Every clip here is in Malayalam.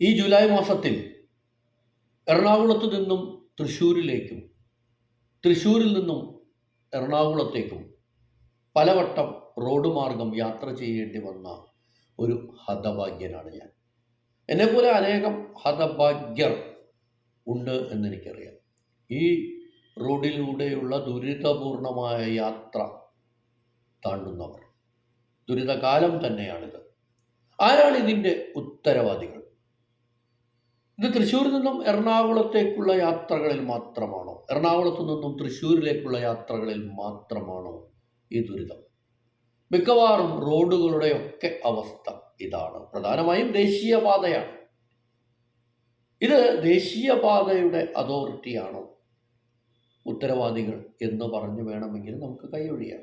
ഈ ജൂലൈ മാസത്തിൽ എറണാകുളത്ത് നിന്നും തൃശ്ശൂരിലേക്കും തൃശ്ശൂരിൽ നിന്നും എറണാകുളത്തേക്കും പലവട്ടം റോഡ് മാർഗം യാത്ര ചെയ്യേണ്ടി വന്ന ഒരു ഹതഭാഗ്യനാണ് ഞാൻ. എന്നെപ്പോലെ അനേകം ഹതഭാഗ്യർ ഉണ്ട് എന്നെനിക്കറിയാം. ഈ റോഡിലൂടെയുള്ള ദുരിതപൂർണമായ യാത്ര താണ്ടുന്നവർ. ദുരിതകാലം തന്നെയാണിത്. ആരാണ് ഇതിന്റെ ഉത്തരവാദികൾ? ഇത് തൃശ്ശൂരിൽ നിന്നും എറണാകുളത്തേക്കുള്ള യാത്രകളിൽ മാത്രമാണോ? എറണാകുളത്തു നിന്നും തൃശ്ശൂരിലേക്കുള്ള യാത്രകളിൽ മാത്രമാണോ ഈ ദുരിതം? മിക്കവാറും റോഡുകളുടെയൊക്കെ അവസ്ഥ ഇതാണ്. പ്രധാനമായും ദേശീയപാതയാണ്. ഇത് ദേശീയപാതയുടെ അതോറിറ്റിയാണോ ഉത്തരവാദികൾ എന്ന് പറഞ്ഞു വേണമെങ്കിൽ നമുക്ക് കൈയൊഴിയാം.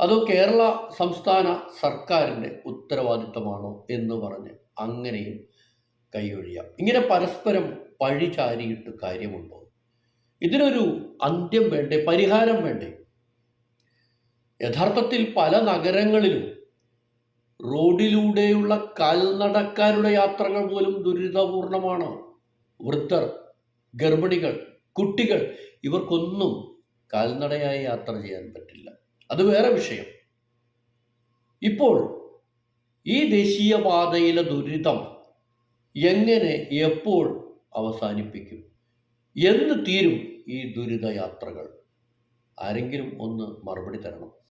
അതോ കേരള സംസ്ഥാന സർക്കാരിന്റെ ഉത്തരവാദിത്തമാണോ എന്ന് പറഞ്ഞ് അങ്ങനെയും കൈയൊഴിയാം. ഇങ്ങനെ പരസ്പരം പഴി ചാരിയിട്ട് കാര്യമുണ്ടോ? ഇതിനൊരു അന്ത്യം വേണ്ടേ? പരിഹാരം വേണ്ടേ? യഥാർത്ഥത്തിൽ പല നഗരങ്ങളിലും റോഡിലൂടെയുള്ള കാൽനടക്കാരുടെ യാത്രകൾ പോലും ദുരിതപൂർണമാണ്. വൃദ്ധർ ഗർഭിണികൾ കുട്ടികൾ ഇവർക്കൊന്നും കാൽനടയായി യാത്ര ചെയ്യാൻ പറ്റില്ല. അത് വേറെ വിഷയം. ഇപ്പോൾ ഈ ദേശീയപാതയിലെ ദുരിതം എങ്ങനെ എപ്പോൾ അവസാനിപ്പിക്കും? എന്ന് തീരും ഈ ദുരിതയാത്രകൾ. ആരെങ്കിലും ഒന്ന് മറുപടി തരണം.